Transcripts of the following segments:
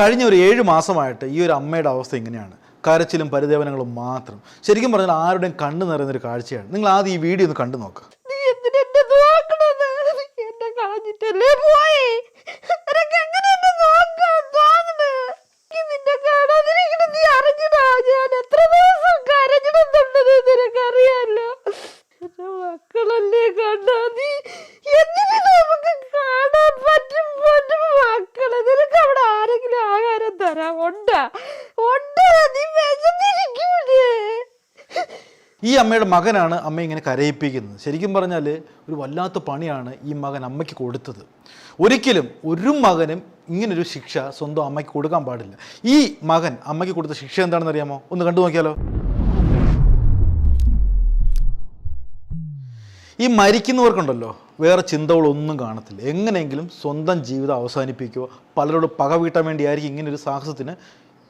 കഴിഞ്ഞ ഒരു ഏഴ് മാസമായിട്ട് ഈ ഒരു അമ്മയുടെ അവസ്ഥ ഇങ്ങനെയാണ്. കരച്ചിലും പരിദേവനങ്ങളും മാത്രം. ശരിക്കും പറഞ്ഞാൽ ആരുടെയും കണ്ണു നിറയുന്നൊരു കാഴ്ചയാണ്. നിങ്ങൾ ആദ്യം ഈ വീഡിയോ ഒന്ന് കണ്ടു നോക്ക്. നീ എന്തിനെന്നെ നീ എന്നെ കളഞ്ഞിട്ടല്ലേ പോയി നിനക്ക് എങ്ങനെ എന്നെ നോക്കാൻ തോന്നുന്നു എനിക്ക് നിന്നെ കാണാതിരിക്കണ നീ അറിഞ്ഞടാ ഞാൻ എത്ര ദിവസം കരഞ്ഞിടുന്നുണ്ടെന്ന് നിനക്കറിയാലോ എന്റെ മക്കളല്ലേ കണ്ടാ നീ എന്തിനു നമുക്ക് കാണാൻ പറ്റും പറ്റും മക്കളെ നിനക്ക് അവിടെ ആരെങ്കിലും ആഹാരം തരാം ഉണ്ടാ ഉണ്ടാ നീ വിശന്നിരിക്കൂലേ ഈ അമ്മയുടെ മകനാണ് അമ്മ ഇങ്ങനെ കരയിപ്പിക്കുന്നത്. ശരിക്കും പറഞ്ഞാൽ ഒരു വല്ലാത്ത പണിയാണ് ഈ മകൻ അമ്മയ്ക്ക് കൊടുത്തത്. ഒരിക്കലും ഒരു മകനും ഇങ്ങനൊരു ശിക്ഷ സ്വന്തം അമ്മയ്ക്ക് കൊടുക്കാൻ പാടില്ല. ഈ മകൻ അമ്മയ്ക്ക് കൊടുത്ത ശിക്ഷ എന്താണെന്ന് അറിയാമോ? ഒന്ന് കണ്ടു നോക്കിയാലോ? ഈ മരിക്കുന്നവർക്കുണ്ടല്ലോ വേറെ ചിന്തകളൊന്നും കാണത്തില്ല. എങ്ങനെയെങ്കിലും സ്വന്തം ജീവിതം അവസാനിപ്പിക്കുക പലരോട് പക വീട്ടാൻ വേണ്ടിയായിരിക്കും ഇങ്ങനൊരു സാഹസത്തിന്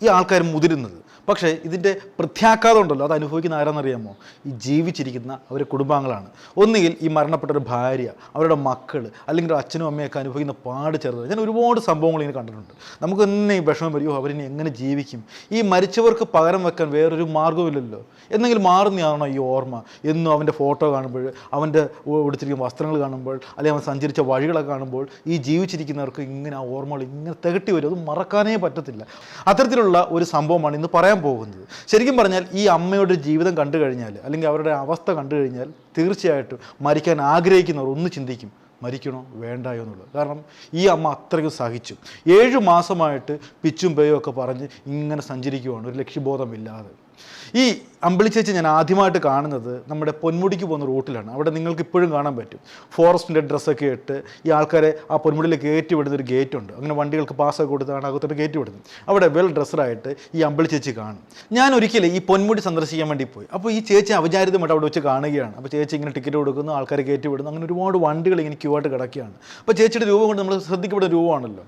ഈ ആൾക്കാർ മുതിരുന്നത്. പക്ഷേ ഇതിന്റെ പ്രത്യാഘാതം ഉണ്ടല്ലോ അത് അനുഭവിക്കുന്ന ആരാന്നറിയാമോ? ഈ ജീവിച്ചിരിക്കുന്ന അവരെ കുടുംബാംഗങ്ങളാണ്. ഒന്നുകിൽ ഈ മരണപ്പെട്ട ഒരു ഭാര്യ അവരുടെ മക്കൾ അല്ലെങ്കിൽ അച്ഛനും അമ്മയൊക്കെ അനുഭവിക്കുന്ന പാട് ചെറുത്. ഞാൻ ഒരുപാട് സംഭവങ്ങൾ ഇങ്ങനെ കണ്ടിട്ടുണ്ട്. നമുക്ക് എന്നെ ഈ വിഷമം വരുമോ അവരിനി എങ്ങനെ ജീവിക്കും? ഈ മരിച്ചവർക്ക് പകരം വെക്കാൻ വേറൊരു മാർഗമില്ലല്ലോ എന്തെങ്കിലും മാറുന്നതാണോ ഈ ഓർമ്മ? എന്നും അവന്റെ ഫോട്ടോ കാണുമ്പോൾ അവന്റെ ഉടുത്തിരിക്കുന്ന വസ്ത്രങ്ങൾ കാണുമ്പോൾ അല്ലെങ്കിൽ അവൻ സഞ്ചരിച്ച വഴികളൊക്കെ കാണുമ്പോൾ ഈ ജീവിച്ചിരിക്കുന്നവർക്ക് ഇങ്ങനെ ആ ഓർമ്മകൾ ഇങ്ങനെ തികട്ടി വരും. അത് മറക്കാനേ പറ്റത്തില്ല. അത്തരത്തിലുള്ള ഒരു സംഭവമാണ് ഇന്ന് പറയാൻ പോകുന്നത്. ശരിക്കും പറഞ്ഞാൽ ഈ അമ്മയുടെ ജീവിതം കണ്ടു കഴിഞ്ഞാൽ അല്ലെങ്കിൽ അവരുടെ അവസ്ഥ കണ്ടു കഴിഞ്ഞാൽ തീർച്ചയായിട്ടും മരിക്കാൻ ആഗ്രഹിക്കുന്നവർ ഒന്ന് ചിന്തിക്കും മരിക്കണോ വേണ്ടായോ എന്നുള്ളത്. കാരണം ഈ അമ്മ അത്രയ്ക്കും സഹിച്ചു. ഏഴു മാസമായിട്ട് പിച്ചും പേയും ഒക്കെ പറഞ്ഞ് ഇങ്ങനെ സഞ്ചരിക്കുവാണ്. ഒരു ലക്ഷ്യബോധമില്ലാതെ. ഈ അമ്പിളി ചേച്ചി ഞാൻ ആദ്യമായിട്ട് കാണുന്നത് നമ്മുടെ പൊന്മുടിക്ക് പോകുന്ന റൂട്ടിലാണ്. അവിടെ നിങ്ങൾക്ക് ഇപ്പോഴും കാണാൻ പറ്റും. ഫോറസ്റ്റിന്റെ ഡ്രസ്സൊക്കെ ഇട്ട് ഈ ആൾക്കാരെ ആ പൊന്മുടിയിലേക്ക് കയറ്റി വിടുന്ന ഒരു ഗേറ്റ് ഉണ്ട്. അങ്ങനെ വണ്ടികൾക്ക് പാസ്സൊക്കെ കൊടുത്താണ് അകത്തോട്ട് കയറ്റി വിടുന്നത്. അവിടെ വെൽ ഡ്രസ്സറായിട്ട് ഈ അമ്പിളി ചേച്ചി കാണും. ഞാൻ ഒരിക്കലും ഈ പൊന്മുടി സന്ദർശിക്കാൻ വേണ്ടി പോയി. അപ്പോൾ ഈ ചേച്ചി അവിചാരിതമായിട്ട് അവിടെ വെച്ച് കാണുകയാണ്. അപ്പോൾ ചേച്ചി ഇങ്ങനെ ടിക്കറ്റ് കൊടുക്കുന്നു ആൾക്കാരെ കയറ്റി വിടുന്നു. അങ്ങനെ ഒരുപാട് വണ്ടികൾ ഇങ്ങനെ ക്യൂ ആയിട്ട് കിടക്കുകയാണ്. അപ്പോൾ ചേച്ചിയുടെ രൂപം കൊണ്ട് നമ്മൾ ശ്രദ്ധിക്കപ്പെടുന്ന രൂപമാണല്ലോ.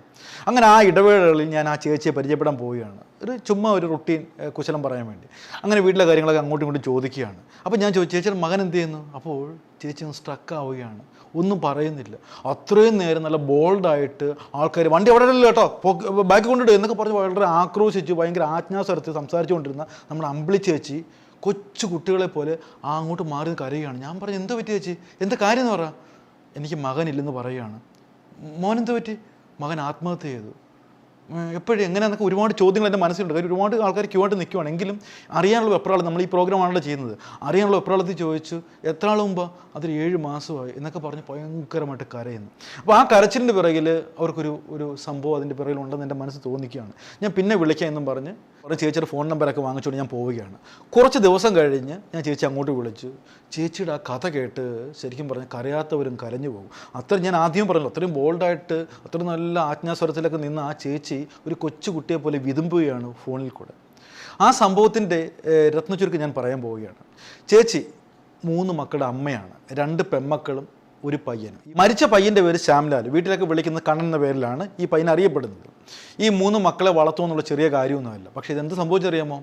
അങ്ങനെ ആ ഇടവേളകളിൽ ഞാൻ ആ ചേച്ചിയെ പരിചയപ്പെടാൻ പോവുകയാണ്. ഒരു ചുമ്മാ ഒരു റുട്ടീൻ കുശലം പറയാൻ വേണ്ടി. അങ്ങനെ വീട്ടിലെ കാര്യങ്ങളൊക്കെ അങ്ങോട്ടും ഇങ്ങോട്ടും ചോദിക്കുകയാണ്. അപ്പോൾ ഞാൻ ചോദിച്ചു ചേച്ചിയുടെ മകൻ എന്ത് ചെയ്യുന്നു? അപ്പോൾ ചേച്ചി സ്ട്രക്ക് ആവുകയാണ്. ഒന്നും പറയുന്നില്ല. അത്രയും നേരം നല്ല ബോൾഡായിട്ട് ആൾക്കാർ വണ്ടി അവിടെ ഇല്ല കേട്ടോ ബാക്കി കൊണ്ടിട്ട് എന്നൊക്കെ പറഞ്ഞ് വളരെ ആക്രോശിച്ച് ഭയങ്കര ആജ്ഞാസ്വരത്തിൽ സംസാരിച്ചുകൊണ്ടിരുന്ന നമ്മുടെ അമ്പിളി ചേച്ചി കൊച്ചു കുട്ടികളെ പോലെ ആ അങ്ങോട്ട് മാറി കരയുകയാണ്. ഞാൻ പറഞ്ഞു എന്താ പറ്റി ചേച്ചി? എന്താ കാര്യം എന്ന് പറ? എനിക്ക് മകനില്ലെന്ന് പറയുകയാണ് മോനെന്തോ പറ്റി? മകൻ ആത്മഹത്യ ചെയ്തു. എപ്പോഴും എങ്ങനെ എങ്ങനെയാണെന്നൊക്കെ ഒരുപാട് ചോദ്യങ്ങൾ എന്റെ മനസ്സിലുണ്ട്. കാര്യം ഒരുപാട് ആൾക്കാർ ക്യൂ ആയിട്ട് നിൽക്കുവാണ് എങ്കിലും അറിയാനുള്ള വെപ്രാളം നമ്മൾ ഈ പ്രോഗ്രാമാണല്ലോ ചെയ്യുന്നത്. അറിയാനുള്ള വെപ്രാളത്തിൽ ചോദിച്ചു എത്ര ആൾ മുമ്പ്? അതൊരു ഏഴ് മാസമായി എന്നൊക്കെ പറഞ്ഞ് ഭയങ്കരമായിട്ട് കരയുന്നു. അപ്പോൾ ആ കരച്ചിലിന്റെ പിറകിൽ അവർക്കൊരു ഒരു സംഭവം അതിന്റെ പിറകിൽ ഉണ്ടെന്ന് എന്റെ മനസ്സ് തോന്നിക്കുകയാണ്. ഞാൻ പിന്നെ വിളിക്കാം എന്നും പറഞ്ഞ് കുറേ ചേച്ചിയുടെ ഫോൺ നമ്പറൊക്കെ വാങ്ങിച്ചുകൊണ്ട് ഞാൻ പോവുകയാണ്. കുറച്ച് ദിവസം കഴിഞ്ഞ് ഞാൻ ചേച്ചി അങ്ങോട്ട് വിളിച്ചു. ചേച്ചിയുടെ ആ കഥ കേട്ട് ശരിക്കും പറഞ്ഞ് കരയാത്തവരും കരഞ്ഞു പോകും. അത്ര ഞാൻ ആദ്യം പറഞ്ഞു അത്രയും ബോൾഡായിട്ട് അത്രയും നല്ല ആജ്ഞാസ്വരത്തിലൊക്കെ നിന്ന് ആ ചേച്ചി ഒരു കൊച്ചു കുട്ടിയെ പോലെ വിതുമ്പുകയാണ് ഫോണിൽ കൂടെ. ആ സംഭവത്തിന്റെ രത്നച്ചുരുക്ക് ഞാൻ പറയാൻ പോവുകയാണ്. ചേച്ചി മൂന്ന് മക്കളുടെ അമ്മയാണ്. രണ്ട് പെമ്മക്കളും ഒരു പയ്യൻ മരിച്ച പയ്യന്റെ പേര് ശ്യാംലാൽ വീട്ടിലൊക്കെ വിളിക്കുന്ന കണ്ണൻ എന്ന പേരിലാണ് ഈ പയ്യൻ അറിയപ്പെടുന്നത്. ഈ മൂന്ന് മക്കളെ വളർത്തുക എന്നുള്ള ചെറിയ കാര്യമൊന്നുമല്ല. പക്ഷേ ഇതെന്ത് സംഭവിച്ചറിയാമോ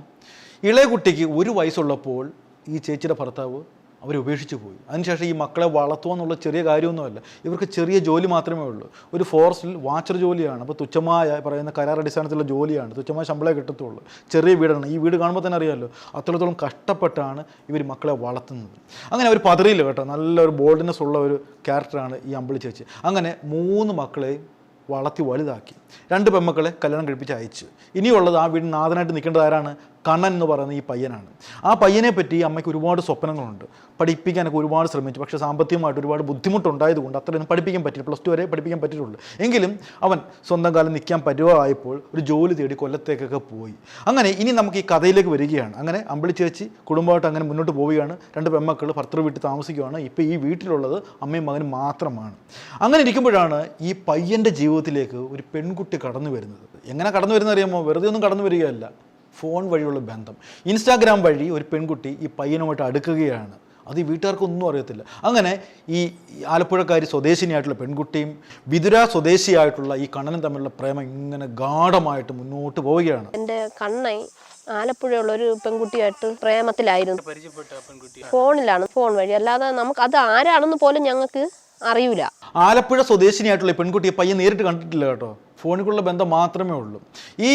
ഇളയ കുട്ടിക്ക് ഒരു വയസ്സുള്ളപ്പോൾ ഈ ചേച്ചിയുടെ ഭർത്താവ് അവരെ ഉപേക്ഷിച്ച് പോയി. അതിനുശേഷം ഈ മക്കളെ വളർത്തുക എന്നുള്ള ചെറിയ കാര്യമൊന്നുമല്ല. ഇവർക്ക് ചെറിയ ജോലി മാത്രമേ ഉള്ളൂ. ഒരു ഫോറസ്റ്റിൽ വാച്ചർ ജോലിയാണ്. അപ്പോൾ തുച്ഛമായ പറയുന്ന കരാർ അടിസ്ഥാനത്തിലുള്ള ജോലിയാണ്. തുച്ഛമായ ശമ്പളേ കിട്ടത്തുള്ളൂ. ചെറിയ വീടാണ്. ഈ വീട് കാണുമ്പോൾ തന്നെ അറിയാമല്ലോ അത്രത്തോളം കഷ്ടപ്പെട്ടാണ് ഇവർ മക്കളെ വളർത്തുന്നത്. അങ്ങനെ അവർ പതറിയില്ല കേട്ടോ. നല്ലൊരു ബോൾഡ്നെസ് ഉള്ള ഒരു ക്യാരക്ടറാണ് ഈ അമ്പിളി ചേച്ചി. അങ്ങനെ മൂന്ന് മക്കളെയും വളർത്തി വലുതാക്കി. രണ്ട് പെമ്മക്കളെ കല്യാണം കഴിപ്പിച്ച് അയച്ചു. ഇനിയുള്ളത് ആ വീടിന് നാഥനായിട്ട് നിൽക്കേണ്ടത് ആരാണ്? കണ്ണൻ എന്ന് പറയുന്ന ഈ പയ്യനാണ്. ആ പയ്യനെ പറ്റി അമ്മയ്ക്ക് ഒരുപാട് സ്വപ്നങ്ങളുണ്ട്. പഠിപ്പിക്കാനൊക്കെ ഒരുപാട് ശ്രമിച്ചു. പക്ഷേ സാമ്പത്തികമായിട്ട് ഒരുപാട് ബുദ്ധിമുട്ടുണ്ടായതുകൊണ്ട് അത്രയൊന്നും പഠിപ്പിക്കാൻ പറ്റില്ല. പ്ലസ് ടു വരെ പഠിപ്പിക്കാൻ പറ്റിയിട്ടുള്ളൂ. എങ്കിലും അവൻ സ്വന്തം കാലം നിൽക്കാൻ പരുവമായപ്പോൾ ഒരു ജോലി തേടി കൊല്ലത്തേക്കൊക്കെ പോയി. അങ്ങനെ ഇനി നമുക്ക് ഈ കഥയിലേക്ക് വരികയാണ്. അങ്ങനെ അമ്പിളി ചേച്ചി കുടുംബമായിട്ട് അങ്ങനെ മുന്നോട്ട് പോവുകയാണ്. രണ്ട് പെമ്മക്കൾ ഭർത്തൃ വീട്ടിൽ താമസിക്കുകയാണ്. ഇപ്പോൾ ഈ വീട്ടിലുള്ളത് അമ്മയും മകനും മാത്രമാണ്. അങ്ങനെ ഇരിക്കുമ്പോഴാണ് ഈ പയ്യന്റെ ജീവിതത്തിലേക്ക് ഒരു പെൺകുട്ടി കടന്നു വരുന്നത്. എങ്ങനെ കടന്നു വരുന്നത് അറിയാമോ? വെറുതെ ഒന്നും കടന്നു വരികയല്ല. ഫോൺ വഴിയുള്ള ബന്ധം. ഇൻസ്റ്റാഗ്രാം വഴി ഒരു പെൺകുട്ടി ഈ പയ്യനുമായിട്ട് അടുക്കുകയാണ്. അത് ഈ വീട്ടുകാർക്കൊന്നും അറിയത്തില്ല. അങ്ങനെ ഈ ആലപ്പുഴക്കാരി സ്വദേശിനിയായിട്ടുള്ള പെൺകുട്ടിയും വിതുര സ്വദേശിയായിട്ടുള്ള ഈ കണ്ണനും തമ്മിലുള്ള പ്രേമം ഇങ്ങനെ ഗാഠമായിട്ട് മുന്നോട്ട് പോവുകയാണ്. എന്റെ കണ്ണൈ ആലപ്പുഴയുള്ള ഒരു പെൺകുട്ടിയായിട്ട് പ്രേമത്തിലായിരുന്നു. ഫോണിലാണ് ഫോൺ വഴി. അല്ലാതെ നമുക്ക് അത് ആരാണെന്ന് പോലും ഞങ്ങൾക്ക് അറിയൂല. ആലപ്പുഴ സ്വദേശിനിയായിട്ടുള്ള പെൺകുട്ടിയെ പയ്യൻ നേരിട്ട് കണ്ടിട്ടില്ല കേട്ടോ. ഫോണിലുള്ള ബന്ധം മാത്രമേ ഉള്ളൂ. ഈ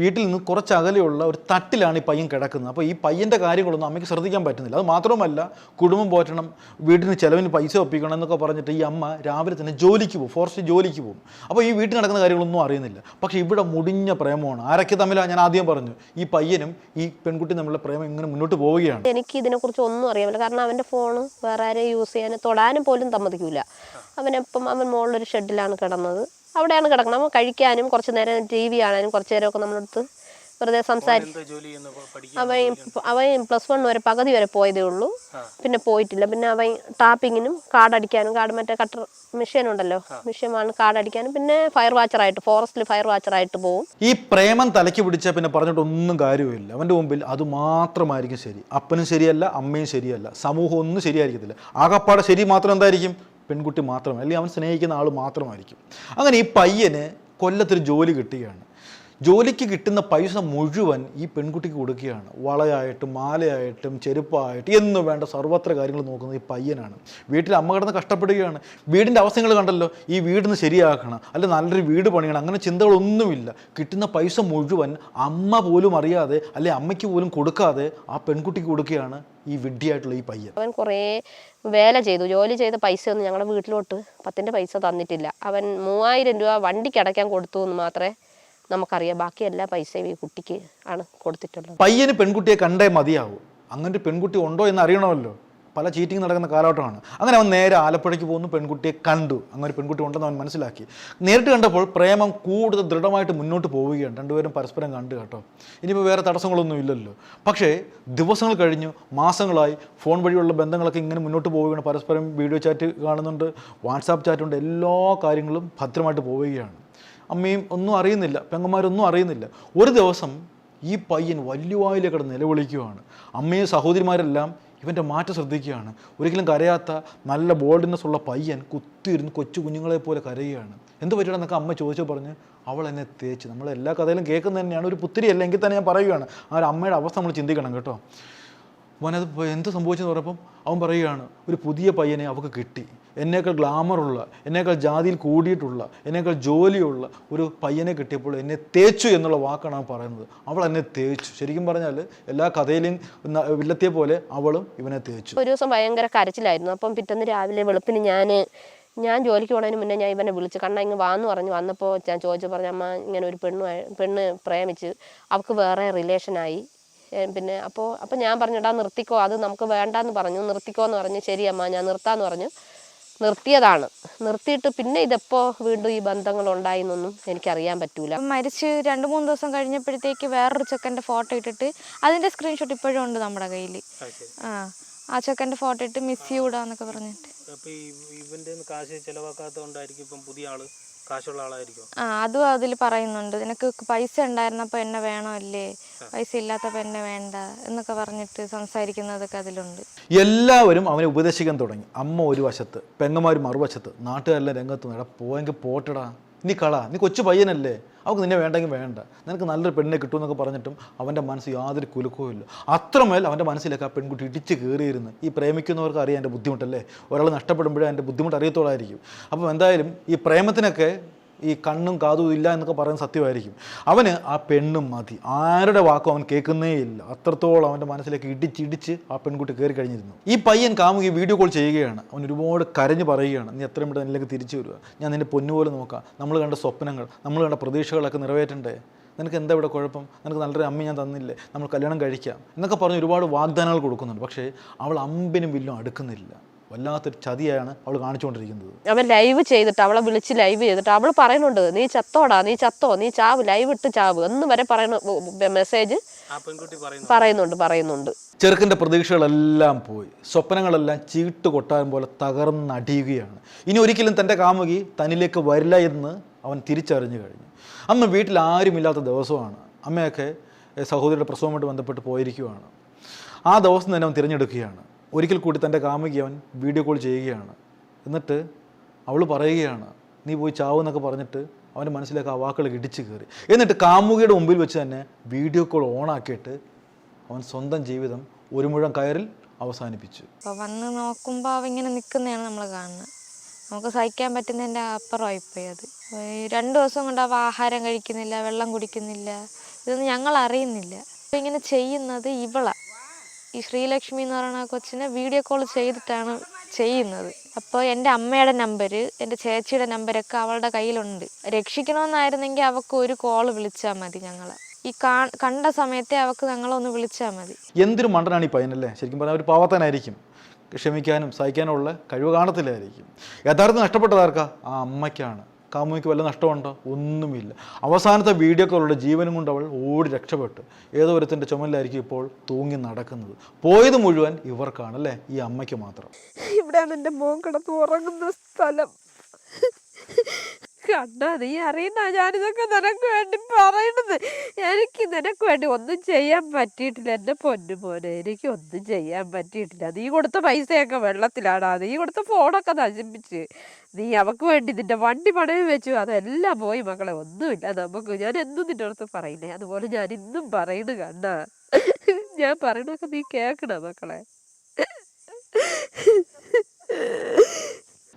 വീട്ടിൽ നിന്ന് കുറച്ച് അകലെയുള്ള ഒരു തട്ടിലാണ് ഈ പയ്യൻ കിടക്കുന്നത്. അപ്പോൾ ഈ പയ്യന്റെ കാര്യങ്ങളൊന്നും അമ്മയ്ക്ക് ശ്രദ്ധിക്കാൻ പറ്റുന്നില്ല. അത് മാത്രമല്ല കുടുംബം പോറ്റണം വീട്ടിന് ചിലവിന് പൈസ ഒപ്പിക്കണം എന്നൊക്കെ പറഞ്ഞിട്ട് ഈ അമ്മ രാവിലെ തന്നെ ജോലിക്ക് പോകും ഫോറസ്റ്റ് ജോലിക്ക് പോകും. അപ്പോൾ ഈ വീട്ടിൽ നടക്കുന്ന കാര്യങ്ങളൊന്നും അറിയുന്നില്ല. പക്ഷേ ഇവിടെ മുടിഞ്ഞ പ്രേമമാണ്. ആരൊക്കെ തമ്മിലാണ് ഞാൻ ആദ്യം പറഞ്ഞു. ഈ പയ്യനും ഈ പെൺകുട്ടി തമ്മിലുള്ള പ്രേമം ഇങ്ങനെ മുന്നോട്ട് പോവുകയാണ്. എനിക്ക് ഇതിനെക്കുറിച്ച് ഒന്നും അറിയാമില്ല. കാരണം അവന്റെ ഫോണ് വേറെ ആരെയും യൂസ് ചെയ്യാൻ തൊടാനും പോലും സമ്മതിക്കില്ല അവനെപ്പം അവൻ മുകളിലൊരു ഷെഡിലാണ് കിടന്നത്. അവിടെയാണ് കിടക്കുന്നത്. അവൻ കഴിക്കാനും കുറച്ച് നേരം ടി വി കാണാനും കുറച്ച് നേരമൊക്കെ നമ്മളടുത്ത് വെറുതെ സംസാരിക്കും അവൻ അവൻ പ്ലസ് വൺ വരെ പകുതി വരെ പോയതേ ഉള്ളൂ. പിന്നെ പോയിട്ടില്ല. പിന്നെ അവൻ ടാപ്പിങ്ങിനും കാടടിക്കാനും അടിക്കാനും കാർഡ് മറ്റേ കട്ടർ മെഷീൻ ഉണ്ടല്ലോ. മെഷീനാണ് കാർഡ് അടിക്കാനും പിന്നെ ഫയർ വാച്ചറായിട്ട് ഫോറസ്റ്റിൽ ഫയർ വാച്ചറായിട്ട് പോകും ഈ പ്രേമം തലയ്ക്ക് പിടിച്ച പിന്നെ പറഞ്ഞിട്ട് ഒന്നും കാര്യമില്ല അവന്റെ മുമ്പിൽ അത് മാത്രമായിരിക്കും ശരി. അപ്പനും ശരിയല്ല അമ്മയും ശരിയല്ല. സമൂഹം ഒന്നും ശരിയായിരിക്കത്തില്ല. ആകപ്പാടെ ശരി മാത്രം എന്തായിരിക്കും? പെൺകുട്ടി മാത്രമേ അല്ലെങ്കിൽ അവൻ സ്നേഹിക്കുന്ന ആൾ മാത്രമായിരിക്കും. അങ്ങനെ ഈ പയ്യന് കൊല്ലത്തൊരു ജോലി കിട്ടുകയാണ്. ജോലിക്ക് കിട്ടുന്ന പൈസ മുഴുവൻ ഈ പെൺകുട്ടിക്ക് കൊടുക്കുകയാണ്. വളയായിട്ടും മാലയായിട്ടും ചെരുപ്പായിട്ടും എന്നും വേണ്ട സർവത്ര കാര്യങ്ങൾ നോക്കുന്നത് ഈ പയ്യനാണ്. വീട്ടിൽ അമ്മ കിടന്ന് കഷ്ടപ്പെടുകയാണ്. വീടിന്റെ അവസ്ഥകൾ കണ്ടല്ലോ. ഈ വീടിന്ന് ശരിയാക്കണം. അല്ല നല്ലൊരു വീട് പണിയണം. അങ്ങനെ ചിന്തകളൊന്നുമില്ല. കിട്ടുന്ന പൈസ മുഴുവൻ അമ്മ പോലും അറിയാതെ അല്ലെ അമ്മയ്ക്ക് പോലും കൊടുക്കാതെ ആ പെൺകുട്ടിക്ക് കൊടുക്കുകയാണ് ഈ വിഡ്ഢിയായിട്ടുള്ള ഈ പയ്യൻ. അവൻ കുറേ വേല ചെയ്തു. ജോലി ചെയ്ത പൈസ ഒന്നും ഞങ്ങളുടെ വീട്ടിലോട്ട് പത്തിന്റെ പൈസ തന്നിട്ടില്ല. അവൻ മൂവായിരം രൂപ വണ്ടിക്ക് അടയ്ക്കാൻ കൊടുത്തു എന്ന് മാത്രമേ നമുക്കറിയാം. ബാക്കി എല്ലാ പൈസയും ഈ കുട്ടിക്ക് ആണ് കൊടുത്തിട്ടുള്ളത്. പയ്യന് പെൺകുട്ടിയെ കണ്ടേ മതിയാവും. അങ്ങനെ ഒരു പെൺകുട്ടി ഉണ്ടോ എന്ന് അറിയണമല്ലോ. പല ചീറ്റിംഗ് നടക്കുന്ന കാലഘട്ടമാണ്. അങ്ങനെ അവൻ നേരെ ആലപ്പുഴയ്ക്ക് പോകുന്നു. പെൺകുട്ടിയെ കണ്ടു. അങ്ങനെ പെൺകുട്ടി ഉണ്ടെന്ന് അവൻ മനസ്സിലാക്കി. നേരിട്ട് കണ്ടപ്പോൾ പ്രേമം കൂടുതൽ ദൃഢമായിട്ട് മുന്നോട്ട് പോവുകയാണ്. രണ്ടുപേരും പരസ്പരം കണ്ടു കേട്ടോ. ഇനിയിപ്പോൾ വേറെ തടസ്സങ്ങളൊന്നും ഇല്ലല്ലോ. പക്ഷേ ദിവസങ്ങൾ കഴിഞ്ഞു. മാസങ്ങളായി. ഫോൺ വഴിയുള്ള ബന്ധങ്ങളൊക്കെ ഇങ്ങനെ മുന്നോട്ട് പോവുകയാണ്. പരസ്പരം വീഡിയോ ചാറ്റ് കാണുന്നുണ്ട്. വാട്സാപ്പ് ചാറ്റുണ്ട് എല്ലാ കാര്യങ്ങളും ഭദ്രമായിട്ട് പോവുകയാണ്. അമ്മയും ഒന്നും അറിയുന്നില്ല പെങ്ങന്മാരൊന്നും അറിയുന്നില്ല. ഒരു ദിവസം ഈ പയ്യൻ വലിയവായിലേക്ക് കിടന്ന് നിലവിളിക്കുകയാണ് അമ്മയും സഹോദരിമാരെല്ലാം ഇവന്റെ മാറ്റം ശ്രദ്ധിക്കുകയാണ്. ഒരിക്കലും കരയാത്ത നല്ല ബോൾഡിനെസ് ഉള്ള പയ്യൻ കുത്തിയിരുന്ന് കൊച്ചു കുഞ്ഞുങ്ങളെ പോലെ കരയുകയാണ്. എന്ത് പറ്റിയെന്നൊക്കെ അമ്മ ചോദിച്ചു പറഞ്ഞ്? അവൾ എന്നെ തേച്ച്. നമ്മൾ എല്ലാ കഥയിലും കേൾക്കുന്നത് തന്നെയാണ്. ഒരു പുത്തിരി അല്ലെങ്കിൽ തന്നെ ഞാൻ പറയുകയാണ് ആ അമ്മയുടെ അവസ്ഥ നമ്മൾ ചിന്തിക്കണം കേട്ടോ. അവനത് എന്ത് സംഭവിച്ചെന്ന് പറഞ്ഞപ്പം അവൻ പറയുകയാണ് ഒരു പുതിയ പയ്യനെ അവൾക്ക് കിട്ടി. എന്നേക്കാൾ ഗ്ലാമറുള്ള എന്നേക്കാൾ ജാതിയിൽ കൂടിയിട്ടുള്ള എന്നേക്കാൾ ജോലിയുള്ള ഒരു പയ്യനെ കിട്ടിയപ്പോൾ എന്നെ തേച്ചു എന്നുള്ള വാക്കാണ് പറയുന്നത്. അവൾ എന്നെ തേച്ചു. ശരിക്കും പറഞ്ഞാൽ എല്ലാ കഥയിലും വില്ലത്തിയ പോലെ അവളും ഇവനെ തേച്ചു. ഒരു ദിവസം ഭയങ്കര കരച്ചിലായിരുന്നു. അപ്പം പിറ്റേന്ന് രാവിലെ വെളുപ്പിന് ഞാൻ ഞാൻ ജോലിക്ക് പോണതിന് മുന്നേ ഞാൻ ഇവനെ വിളിച്ചു കണ്ണ ഇങ്ങ് വാന്ന് പറഞ്ഞു. വന്നപ്പോൾ ഞാൻ ചോദിച്ചു പറഞ്ഞു അമ്മ ഇങ്ങനെ ഒരു പെണ്ണു പെണ്ണ് പ്രേമിച്ച് അവൾക്ക് വേറെ റിലേഷനായി പിന്നെ അപ്പോൾ അപ്പോൾ ഞാൻ പറഞ്ഞു എടാ നിർത്തിക്കോ അത് നമുക്ക് വേണ്ടാന്ന് പറഞ്ഞു. നിർത്തിക്കോ എന്ന് പറഞ്ഞു. ശരി അമ്മ ഞാൻ നിർത്താമെന്ന് പറഞ്ഞു. നിർത്തിയതാണ്. നിർത്തിയിട്ട് പിന്നെ ഇതെപ്പോ വീണ്ടും ഈ ബന്ധങ്ങൾ ഉണ്ടായിന്നൊന്നും എനിക്കറിയാൻ പറ്റൂല. മരിച്ച് രണ്ട് മൂന്ന് ദിവസം കഴിഞ്ഞപ്പോഴത്തേക്ക് വേറൊരു ചെക്കന്റെ ഫോട്ടോ ഇട്ടിട്ട് അതിന്റെ സ്ക്രീൻഷോട്ട് ഇപ്പോഴും ഉണ്ട് നമ്മുടെ കയ്യിൽ. ആ ആ ചെക്കന്റെ ഫോട്ടോ ഇട്ട് മിസ് ചെയ്യൂടാന്നൊക്കെ പറഞ്ഞിട്ട്. ഇവന്റെ കാശ് ചെലവാക്കാത്തതുകൊണ്ടായിരിക്കും ഇപ്പം പുതിയ ആൾ കാശുള്ള ആളായിരിക്കും. ആ അതും അതിൽ പറയുന്നുണ്ട്. നിനക്ക് പൈസ ഉണ്ടായിരുന്നപ്പോൾ എന്നെ വേണോ അല്ലേ പൈസ ഇല്ലാത്തപ്പോൾ എന്നെ വേണ്ട എന്നൊക്കെ പറഞ്ഞിട്ട് സംസാരിക്കുന്നതൊക്കെ അതിലുണ്ട്. എല്ലാവരും അവനെ ഉപദേശിക്കാൻ തുടങ്ങി. അമ്മ ഒരു വശത്ത് പെങ്ങന്മാർ മറുവശത്ത് നാട്ടുകാരെല്ലാം രംഗത്ത് എടാ പോയെങ്കിൽ പോട്ടടാ. നീ കള നീ കൊച്ചു പയ്യനല്ലേ. അവൾക്ക് നിന്നെ വേണ്ടെങ്കിൽ വേണ്ട. നിനക്ക് നല്ലൊരു പെണ്ണിനെ കിട്ടുമെന്നൊക്കെ പറഞ്ഞിട്ടും അവന്റെ മനസ്സ് യാതൊരു കുലുക്കവും ഇല്ല. അത്രമേൽ അവന്റെ മനസ്സിലേക്ക് ആ പെൺകുട്ടി ഇടിച്ച് കയറിയിരുന്ന്. ഈ പ്രേമിക്കുന്നവർക്ക് അറിയാം എന്റെ ബുദ്ധിമുട്ടല്ലേ? ഒരാൾ നഷ്ടപ്പെടുമ്പോഴേ എന്റെ ബുദ്ധിമുട്ട് അറിയത്തോളായിരിക്കും. അപ്പം എന്തായാലും ഈ പ്രേമത്തിനൊക്കെ ഈ കണ്ണും കാതും ഇല്ല എന്നൊക്കെ പറയുന്നത് സത്യമായിരിക്കും. അവന് ആ പെണ്ണും മതി. ആരുടെ വാക്കും അവൻ കേൾക്കുന്നേ ഇല്ല. അത്രത്തോളം അവന്റെ മനസ്സിലേക്ക് ഇടിച്ചിടിച്ച് ആ പെൺകുട്ടി കയറി കഴിഞ്ഞിരുന്നു. ഈ പയ്യൻ കാമുകി വീഡിയോ കോൾ ചെയ്യുകയാണ്. അവൻ ഒരുപാട് കരഞ്ഞു പറയുകയാണ്. നീ എത്രയും പെട്ടെന്ന് എന്നിലേക്ക് തിരിച്ചു വരിക ഞാൻ നിന്റെ പൊന്നുപോലെ നോക്കാം. നമ്മൾ കണ്ട സ്വപ്നങ്ങൾ നമ്മൾ കണ്ട പ്രതീക്ഷകളൊക്കെ നിറവേറ്റണ്ടേ? നിനക്ക് എന്താ ഇവിടെ കുഴപ്പം? നിനക്ക് നല്ലൊരു അമ്മ ഞാൻ തന്നില്ലേ? നമ്മൾ കല്യാണം കഴിക്കാം. എന്നൊക്കെ പറഞ്ഞ് ഒരുപാട് വാഗ്ദാനങ്ങൾ കൊടുക്കുന്നുണ്ട്. പക്ഷേ അവൾ അമ്പിനും വില്ലും അടുക്കുന്നില്ല. വല്ലാത്തൊരു ചതിയാണ് അവൾ കാണിച്ചുകൊണ്ടിരിക്കുന്നത്. അവൻ ലൈവ് ചെയ്തിട്ട് അവളെ വിളിച്ച് ലൈവ് ചെയ്തിട്ട് അവൾ പറയുന്നുണ്ട് നീ ചത്തോടാ നീ ചത്തോ നീ ചാവ് ലൈവ് ഇട്ട് ചാവ് എന്ന് വരെ പറയുന്ന മെസ്സേജ് ആ പെൺകുട്ടി പറയുന്നു പറയുന്നുണ്ട് പറയുന്നുണ്ട്. ചെറുക്കന്റെ പ്രതീക്ഷകളെല്ലാം പോയി. സ്വപ്നങ്ങളെല്ലാം ചീട്ട് കൊട്ടാരം പോലെ തകർന്നടിയുകയാണ് ഇനി ഒരിക്കലും തന്റെ കാമുകി തന്നിലേക്ക് വരില്ല എന്ന് അവൻ തിരിച്ചറിഞ്ഞു കഴിഞ്ഞു. അന്ന് വീട്ടിൽ ആരുമില്ലാത്ത ദിവസമാണ്. അമ്മയൊക്കെ സഹോദരിയുടെ പ്രസവമായിട്ട് ബന്ധപ്പെട്ട് പോയിരിക്കുവാണ്. ആ ദിവസം തന്നെ അവൻ തിരഞ്ഞെടുക്കുകയാണ്. ഒരിക്കൽ കൂടി തന്റെ കാമുകി അവൻ വീഡിയോ കോൾ ചെയ്യുകയാണ്. എന്നിട്ട് അവൾ പറയുകയാണ് നീ പോയി ചാവെന്നൊക്കെ പറഞ്ഞിട്ട് അവന്റെ മനസ്സിലേക്ക് ആ വാക്കുകൾ ഇടിച്ചു കയറി. എന്നിട്ട് കാമുകിയുടെ മുമ്പിൽ വെച്ച് തന്നെ വീഡിയോ കോൾ ഓണാക്കിയിട്ട് അവൻ സ്വന്തം ജീവിതം ഒരു മുഴം കയറിൽ അവസാനിപ്പിച്ചു. അപ്പോൾ വന്ന് നോക്കുമ്പോൾ അവ ഇങ്ങനെ നിൽക്കുന്നതാണ് നമ്മൾ കാണുന്നത് നമുക്ക് സഹിക്കാൻ പറ്റുന്നതിന്റെ അപ്പുറമായിപ്പോയി അത്. രണ്ടു ദിവസം കൊണ്ട് അവ ആഹാരം കഴിക്കുന്നില്ല വെള്ളം കുടിക്കുന്നില്ല ഇതൊന്നും ഞങ്ങൾ അറിയുന്നില്ല. ഇങ്ങനെ ചെയ്യുന്നത് ഇവളാ. ഈ ശ്രീലക്ഷ്മി എന്ന് പറയുന്ന കൊച്ചിനെ വീഡിയോ കോൾ ചെയ്തിട്ടാണ് ചെയ്യുന്നത്. അപ്പോൾ എന്റെ അമ്മയുടെ നമ്പർ എന്റെ ചേച്ചിയുടെ നമ്പരൊക്കെ അവളുടെ കയ്യിലുണ്ട്. രക്ഷിക്കണമെന്നായിരുന്നെങ്കിൽ അവൾക്ക് ഒരു കോൾ വിളിച്ചാൽ മതി ഞങ്ങളെ. ഈ കണ്ട സമയത്തെ അവൾക്ക് ഞങ്ങളൊന്ന് വിളിച്ചാൽ മതി. എന്തൊരു മണ്ടനാണ് ഈ പയ്യനല്ലേ? ശരിക്കും പറഞ്ഞാൽ ഒരു പാവത്തനായിരിക്കും. ക്ഷമിക്കാനും സഹിക്കാനും ഉള്ള കഴിവ് കാണത്തില്ലായിരിക്കും. യഥാർത്ഥം നഷ്ടപ്പെട്ടതാർക്കാ ആ അമ്മയ്ക്കാണ്. കാമുയ്ക്ക് വല്ല നഷ്ടമുണ്ടോ? ഒന്നുമില്ല. അവസാനത്തെ വീഡിയോ കോളുടെ ജീവനും കൊണ്ട് അവൾ ഓടി രക്ഷപ്പെട്ട്. ഏതോ ഒരുത്തിന്റെ ചുമലിലായിരിക്കും ഇപ്പോൾ തൂങ്ങി നടക്കുന്നത്. പോയത് മുഴുവൻ ഇവർക്കാണ് അല്ലേ? ഈ അമ്മയ്ക്ക് മാത്രം. ഇവിടെയാണ് എന്റെ മോൻ കിടന്ന് ഉറങ്ങുന്ന സ്ഥലം. കണ്ടാ? നീ അറിയുന്ന ഞാനിതൊക്കെ നിനക്ക് വേണ്ടി പറയണത് എനിക്ക് നിനക്ക് വേണ്ടി ഒന്നും ചെയ്യാൻ പറ്റിയിട്ടില്ല. എന്റെ പൊന്നു മോനെ എനിക്ക് ഒന്നും ചെയ്യാൻ പറ്റിയിട്ടില്ല. നീ കൊടുത്ത പൈസയൊക്കെ വെള്ളത്തിലാടാ. നീ കൊടുത്ത ഫോണൊക്കെ നശിപ്പിച്ച്. നീ അവക്ക് വേണ്ടി നിന്റെ വണ്ടി പണയം വെച്ചു. അതെല്ലാം പോയി മക്കളെ. ഒന്നുമില്ല നമുക്ക്. ഞാൻ എന്നും നിന്റെ അടുത്ത് പറയില്ലേ? അതുപോലെ ഞാൻ ഇന്നും പറയുന്നു കണ്ടാ. ഞാൻ പറയണൊക്കെ നീ കേൾക്കണ മക്കളെ?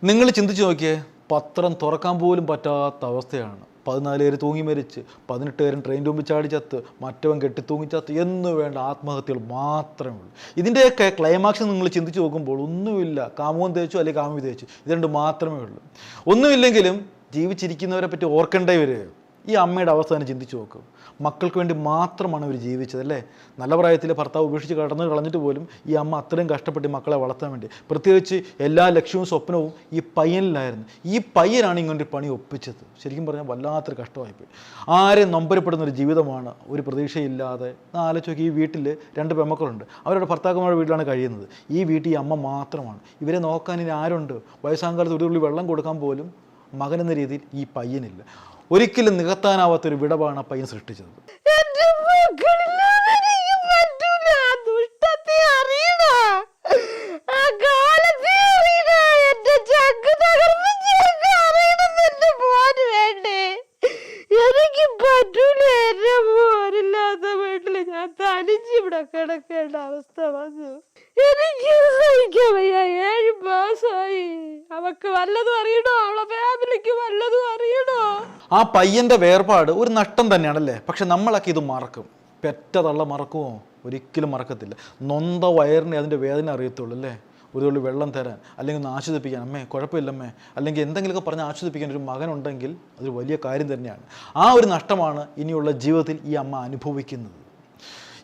നിങ്ങൾ ചിന്തിച്ചു നോക്കിയേ. പത്രം തുറക്കാൻ പോലും പറ്റാത്ത അവസ്ഥയാണ്. പതിനാല് പേര് തൂങ്ങി മരിച്ച് പതിനെട്ട് പേരും ട്രെയിൻ തുമ്പി ചാടി ചത്ത് മറ്റവൻ കെട്ടി എന്ന് വേണ്ട ആത്മഹത്യകൾ മാത്രമേ ഉള്ളൂ. ഇതിന്റെയൊക്കെ ക്ലൈമാക്സ് നിങ്ങൾ ചിന്തിച്ച് നോക്കുമ്പോൾ ഒന്നുമില്ല കാമുകം തേച്ചു അല്ലെങ്കിൽ കാമുകി തേച്ചു. ഇത് രണ്ട് മാത്രമേ ഉള്ളൂ. ഒന്നുമില്ലെങ്കിലും ജീവിച്ചിരിക്കുന്നവരെ പറ്റി ഓർക്കേണ്ടേ വരെ ഈ അമ്മയുടെ അവസ്ഥ തന്നെ ചിന്തിച്ച് നോക്കും. മക്കൾക്ക് വേണ്ടി മാത്രമാണ് ഇവർ ജീവിച്ചത് അല്ലേ? നല്ല പ്രായത്തിൽ ഭർത്താവ് ഉപേക്ഷിച്ച് കടന്നു കളഞ്ഞിട്ട് പോലും ഈ അമ്മ അത്രയും കഷ്ടപ്പെട്ട് മക്കളെ വളർത്താൻ വേണ്ടി. പ്രത്യേകിച്ച് എല്ലാ ലക്ഷ്യവും സ്വപ്നവും ഈ പയ്യനിലായിരുന്നു. ഈ പയ്യനാണ് ഇങ്ങനൊരു പണി ഒപ്പിച്ചത്. ശരിക്കും പറഞ്ഞാൽ വല്ലാത്തൊരു കഷ്ടമായിപ്പോയി. ആരെ നമ്പരപ്പെടുന്ന ഒരു ജീവിതമാണ് ഒരു പ്രതീക്ഷയില്ലാതെ. ആലോചിച്ച് ഈ വീട്ടിൽ രണ്ട് പെമ്മക്കളുണ്ട്. അവരുടെ ഭർത്താക്കന്മാരുടെ വീട്ടിലാണ് കഴിയുന്നത്. ഈ വീട്ടിൽ ഈ അമ്മ മാത്രമാണ്. ഇവരെ നോക്കാൻ ഇനി ആരുണ്ട്? വയസ്സാങ്കാലത്ത് ഒരു തുള്ളി വെള്ളം കൊടുക്കാൻ പോലും മകൻ എന്ന രീതിയിൽ ഈ പയ്യനില്ല. ഒരിക്കലും നികത്താനാവാത്തൊരു വിടവാണ് ആ പയ്യൻ സൃഷ്ടിച്ചത് ഞാൻ തനിച്ച് ഇവിടെ കിടക്കേണ്ട അവസ്ഥ വന്നു. എനിക്ക് സഹിക്കാൻ വയ്യ. ഏഴ് മാസമായി അവക്ക് വല്ലതും അറിയണോ? അവളെ ഫാമിലിക്ക് വല്ലതും അറിയണോ? ആ പയ്യന്റെ വേർപാട് ഒരു നഷ്ടം തന്നെയാണല്ലേ? പക്ഷെ നമ്മളൊക്കെ ഇത് മറക്കും. പെറ്റ തള്ള മറക്കുമോ ഒരിക്കലും മറക്കത്തില്ല. നൊന്ത വയറിനെ അതിന്റെ വേദന അറിയത്തുള്ളൂ അല്ലേ? ഒരു തുള്ളി വെള്ളം തരാൻ അല്ലെങ്കിൽ ഒന്ന് ആശ്വസിപ്പിക്കാൻ. അമ്മേ കുഴപ്പമില്ലമ്മേ. അല്ലെങ്കിൽ എന്തെങ്കിലുമൊക്കെ പറഞ്ഞ് ആശ്വസിപ്പിക്കാൻ ഒരു മകനുണ്ടെങ്കിൽ അതൊരു വലിയ കാര്യം തന്നെയാണ്. ആ ഒരു നഷ്ടമാണ് ഇനിയുള്ള ജീവിതത്തിൽ ഈ അമ്മ അനുഭവിക്കുന്നത്.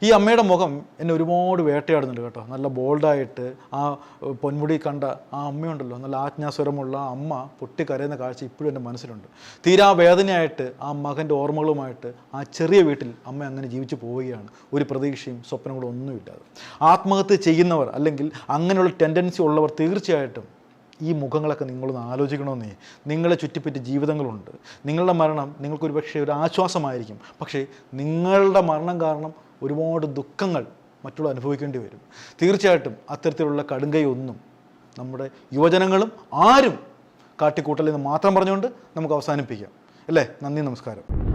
ഈ അമ്മയുടെ മുഖം എന്നെ ഒരുപാട് വേട്ടയാടുന്നുണ്ട് കേട്ടോ. നല്ല ബോൾഡായിട്ട് ആ പൊന്മുടി കണ്ട ആ അമ്മയുണ്ടല്ലോ. നല്ല ആജ്ഞാസ്വരമുള്ള അമ്മ പൊട്ടിക്കരയുന്ന കാഴ്ച ഇപ്പോഴും എന്റെ മനസ്സിലുണ്ട്. തീരാ വേദനയായിട്ട് ആ മകന്റെ ഓർമ്മകളുമായിട്ട് ആ ചെറിയ വീട്ടിൽ അമ്മ അങ്ങനെ ജീവിച്ചു പോവുകയാണ്. ഒരു പ്രതീക്ഷയും സ്വപ്നങ്ങളും ഒന്നുമില്ലാതെ. ആത്മഹത്യ ചെയ്യുന്നവർ അല്ലെങ്കിൽ അങ്ങനെയുള്ള ടെൻഡൻസി ഉള്ളവർ തീർച്ചയായിട്ടും ഈ മുഖങ്ങളൊക്കെ നിങ്ങളൊന്ന് ആലോചിക്കണമെന്നേ. നിങ്ങളെ ചുറ്റിപ്പറ്റി ജീവിതങ്ങളുണ്ട്. നിങ്ങളുടെ മരണം നിങ്ങൾക്കൊരു പക്ഷേ ഒരു ആശ്വാസമായിരിക്കും. പക്ഷേ നിങ്ങളുടെ മരണം കാരണം ഒരുപാട് ദുഃഖങ്ങൾ മറ്റുള്ള അനുഭവിക്കേണ്ടി വരും. തീർച്ചയായിട്ടും അത്തരത്തിലുള്ള കടുങ്കൈ ഒന്നും നമ്മുടെ യുവജനങ്ങളും ആരും കാട്ടിക്കൂട്ടലെന്ന് മാത്രം പറഞ്ഞുകൊണ്ട് നമുക്ക് അവസാനിപ്പിക്കാം. അല്ലേ? നന്ദി നമസ്കാരം.